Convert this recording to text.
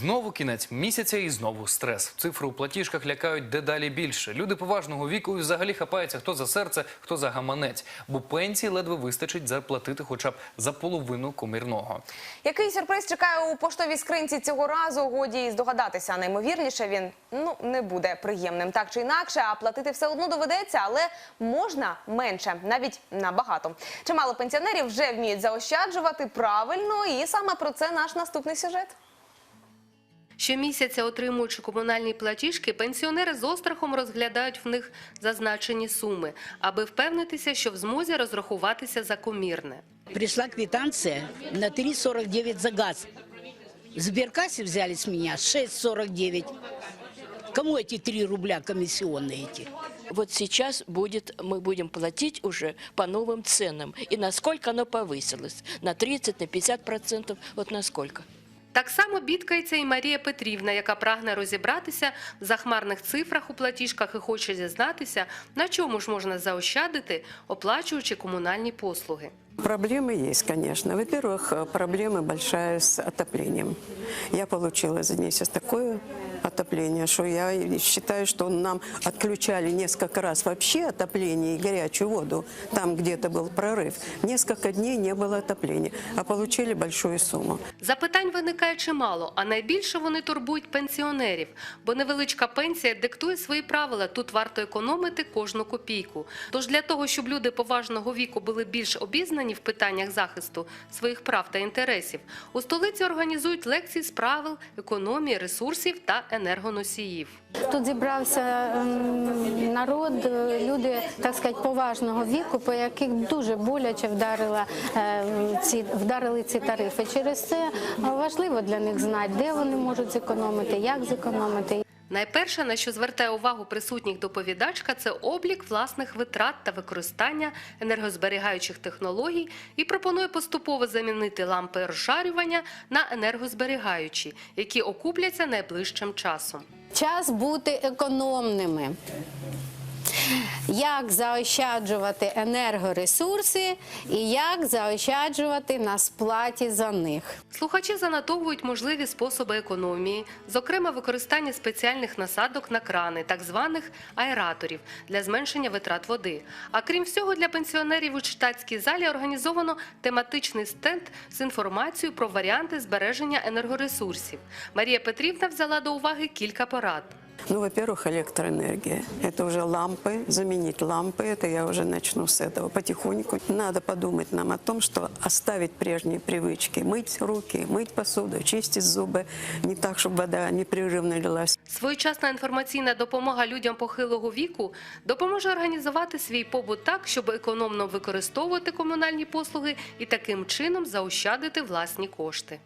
Знову кінець місяця і знову стрес. Цифри у платіжках лякають дедалі більше. Люди поважного віку і взагалі хапаються хто за серце, хто за гаманець, бо пенсії ледве вистачить заплатити хоча б за половину комірного. Який сюрприз чекає у поштовій скринці цього разу? Годі здогадатися. Наймовірніше він ну не буде приємним так чи інакше, а платити все одно доведеться, але можна менше, навіть набагато. Чимало пенсіонерів вже вміють заощаджувати правильно, і саме про це наш наступний сюжет. Щомісяця, отримуючи комунальні платіжки, пенсіонери з острахом розглядають в них зазначені суми, аби впевнитися, що в змозі розрахуватися за комірне. Пришла квитанция на 3,49 за газ. В Сберкассе взяли с меня 6,49. Кому эти 3 рубля комиссионные эти? Вот сейчас будет, мы будем платить уже по новым ценам. И насколько оно повысилось? На 30, на 50 процентов? Вот насколько? Так само бідкається і Марія Петрівна, яка прагне розібратися в захмарних цифрах у платіжках і хоче дізнатися, на чому ж можна заощадити, оплачуючи комунальні послуги. Проблемы есть, конечно. Во-первых, э, проблема большая с отоплением. Я получила за месяц такое отопление, что я считаю, что нам отключали несколько раз вообще отопление и горячую воду, там где-то был прорыв. Несколько дней не было отопления, а получили большую сумму. Запитань виникає чимало, а найбільше вони турбують пенсіонерів, бо невеличка пенсія диктує свої правила. Тут варто економити кожну копійку. Тож для того, щоб люди поважного віку були більш обізнані в питаннях захисту своїх прав та інтересів, у столиці організують лекції з правил економії ресурсів та енергоносіїв. Тут зібрався ем, народ, люди, так сказати, поважного віку, по яких дуже боляче вдарила, е, ці, вдарили ці тарифи. Через це важливо для них знати, де вони можуть зекономити, як зекономити. Найперше, на що звертає увагу присутніх доповідачка, це облік власних витрат та використання енергозберігаючих технологій і пропонує поступово замінити лампи розжарювання на енергозберігаючі, які окупляться найближчим часом. Час бути економними. Як заощаджувати енергоресурси і як заощаджувати на сплаті за них. Слухачі занотовують можливі способи економії, зокрема використання спеціальних насадок на крани, так званих аераторів для зменшення витрат води. А крім всього, для пенсіонерів у читацькій залі організовано тематичний стенд з інформацією про варіанти збереження енергоресурсів. Марія Петрівна взяла до уваги кілька порад. Ну, во-первых, электроэнергия. Это уже лампы, заменить лампы. Это я уже начну с этого потихоньку. Надо подумать нам о том, что оставить прежние привычки. Мыть руки, мыть посуду, чистить зубы. Не так, чтобы вода непрерывно лилась. Своєчасна інформаційна допомога людям похилого віку допоможе організувати свій побут так, щоб економно використовувати комунальні послуги і таким чином заощадити власні кошти.